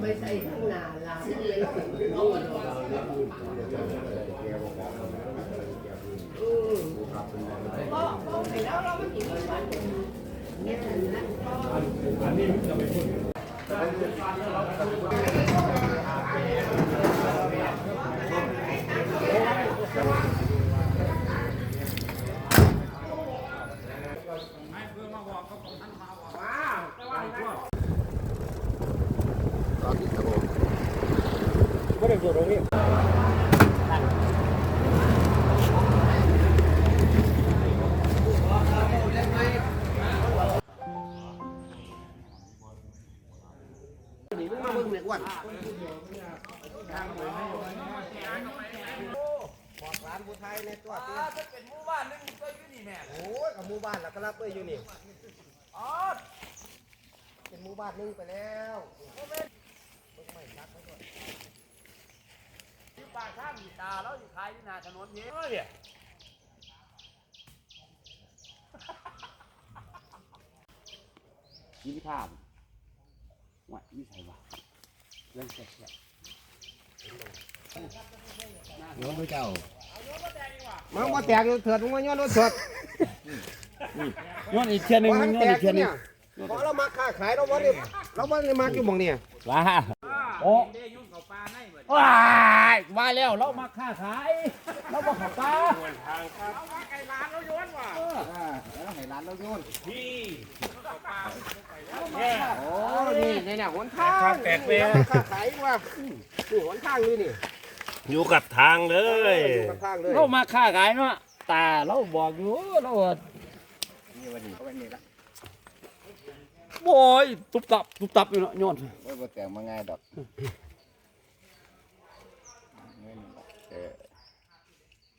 ไปใส่ข้างหน้าหลังเลยเอาหมดอืมก็ก็ไปแล้วเราไม่กินวัน เนี่ยนะก็นี่ อ้วนบอกร้านผู้ไทยในตัวที่ถ้าเป็นหมู่บ้านนึงก็อยู่นี่แม่โอ้ยกับหมู่บ้านแล้วก็รับเอ้ยอยู่นี่อ๋อเป็นหมู่บ้านหนึงไปแล้วที่ปากข้างมีตาแล้วอยู่ขายที่หน้าถนนเยอะเนี่ยยิ้มข้ามว่ายิ้มใส่วะ เรื่องเสร็จแล้วโยนด้วยเจ้ามันบ่แตกเถิดมึงมาโยนรถสดย้อนอีกเทียนหนึ่งว่าย้มัอนนแตอีกกเทียนหนึ่เนี่งยเพราะเรามาค้าขายเราบ่ได้เราบ่ได้มาอยู่หม่องนี้ว้าโอ้เด้ยุ่งเขาปลาในเบิดว้ายมาแล้วเรามาค้าขายเรามาขอปลาเอาว่าไก่ร้านเราโยนว่ะแล้วให้ร้านเราโยนพี่เขาปลาโอ้ นี่นี่เนี่ยหนทางแตกเลยค้าขายว่านี่หนทางนี่นี่อยู่กับทางเลยอยู่กับทางเลยเรามาค้าขายเนาะตาเราบอกอยู่เราว่าโอ้ยตุบตับตุบตับอยู่เนาะย้อนไม่บ่แต่งมาง่ายดอกเงินเออ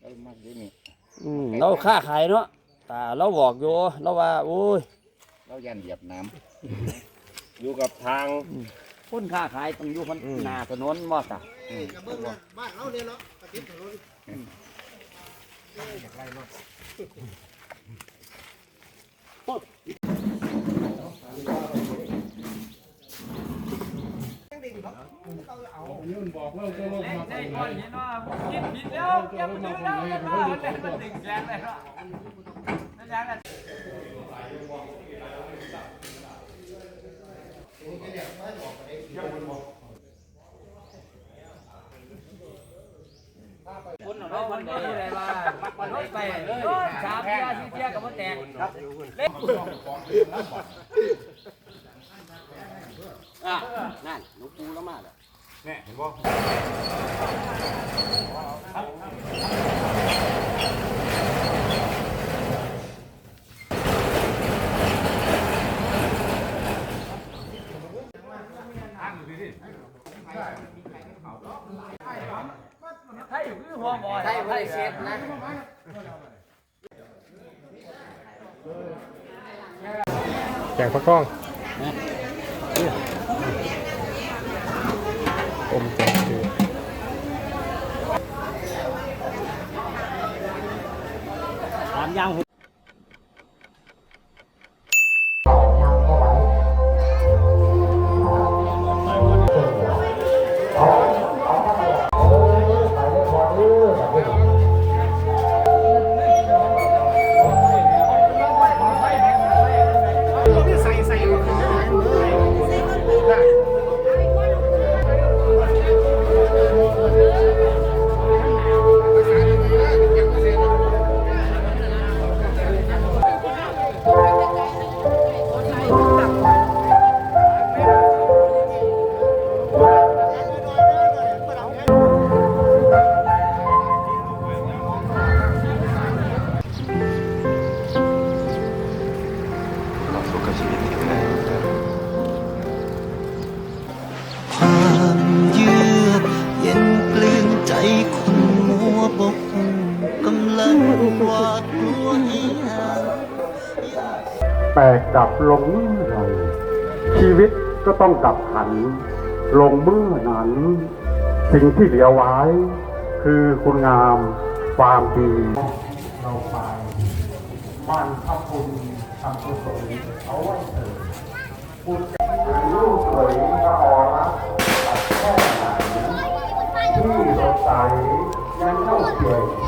ได้มากดีนี่อืมเราค้าขายเนาะตาเราบอกอยู่เราว่าโอ้ยเรายันเหยียบน้ อยู่กับทาง คนค้าขายต้องอยู่พันหน้าถนนบ่ตาำอืมกับเบิ่งนะบ้านเราเนี่ยเนาะกระติดถนนยังดีครับเขาเอาได้ก่อนนี่เนาะกินผิดแล้วแกมันดึงแล้วมันมามันได้มันดึงแรงเลยเนาะนั่นยัง กันคนเรามันได้อะไรมามันได้ไปเลยสามเทียสี่เทียกับมันแตกครับเล็กอะนั่นหลูปูแล้วมาแล้วไทยคือหัวบ่อ ใช่ไม่ได้เช็ดนะ แจกพระกล้อง แต่กลับลงเมื่อไรชีวิตก็ต้องกลับหัน ลงเมื่อนั้น สิ่งที่เหลือไว้ คือคุณงามความดีเราไปมันพระคุญทำกุศลเอาไว้เถิดพูดกันลูกสวยพระออรัแค่ไหนที่สดใสยังเข้าเกี่ย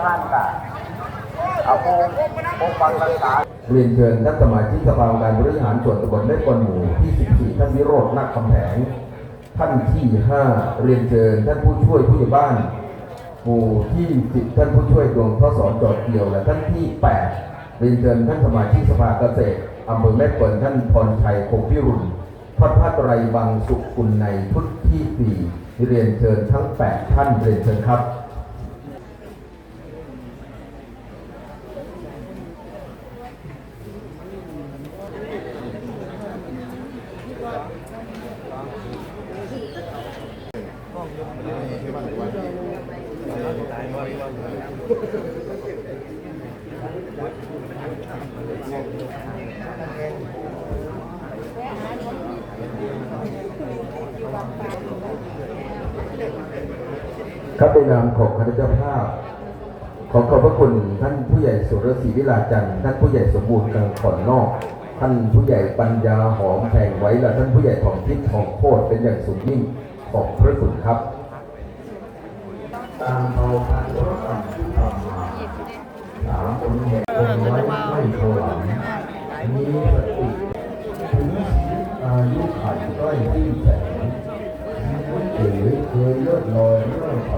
ท่านค่ะอเรียนเชิญท่านสมาชิกสภาองค์การบริหารส่วนตำบลเล็กคนหมู่ที่ 14 ท่านวิโรจน์นักคำแหงท่านที่ 5 เรียนเชิญท่านผู้ช่วยผู้ใหญ่บ้านหมู่ที่ 10 ท่านผู้ช่วยดวงทศจอดเกี่ยวและท่านที่ 8 เรียนเชิญท่านสมาชิกสภาเกษตรอำเภอแม่เปิลท่านพรชัยคงพิรุณพัดพัดไรบางสุขคุณในชุดที่ 4 เรียนเชิญทั้ง 8 ท่านเรียนเชิญครับ ครับในนามของคณะเจ้าภาพ ขอขอบพระคุณท่านผู้ใหญ่สุรศรีวิลาจันทร์ท่านผู้ใหญ่สมบูรณ์กลางขอนนอก ท่านผู้ใหญ่ปัญญาหอมแพงไว้และท่านผู้ใหญ่ทองทิพย์ทองโคตรเป็นอย่างสูงยิ่งขอบพระคุณครับตามเอา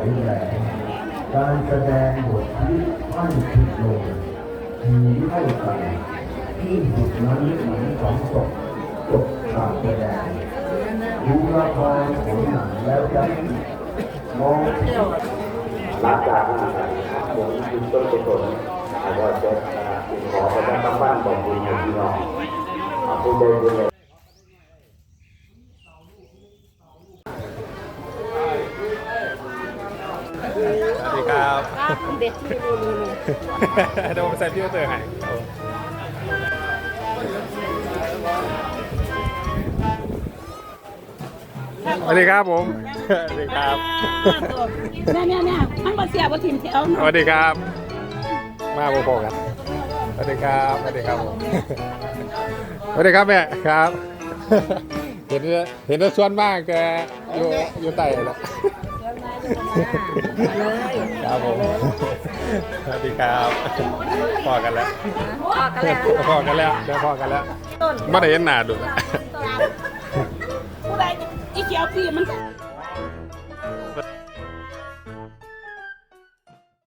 อยแรงการแสดงบทที่ไม่ผิดลงมีเท่ากันที่สุดนั้นเหมือนสองศพจบการแสดงดูละครผลหนังแล้วจะมองหลังจากนั้นผมคุณต้นกุศลอาจจะคุณขอประชาสัมพันธ์บอกคุณพี่น้องผู้ใดผู้ใด สวั สดีครับเด็ดที่ดูนี่เดี๋ยวผมใส่พี่เตอร์ให้สวัสดีครับผม สวัสดีครับเนี่ยเนี่ยเนี่ยมันมาเสียบทิมเที่ยวสวัสดีครับ มาโบโบกันสวัสดีครับสวัสดีครับผมสวัสดีครับแม่ครับ เห็นเห็นว่าชวนมากแกอยู่อยู่ไต่แล้ว ครับผมสวัสดีครับพอกันแล้วพอกันแล้วพอกันแล้วเดี๋ยวพอกันแล้วไม่ได้เห็นหน้าดูแล้วผู้ใดอีเขียวปีมัน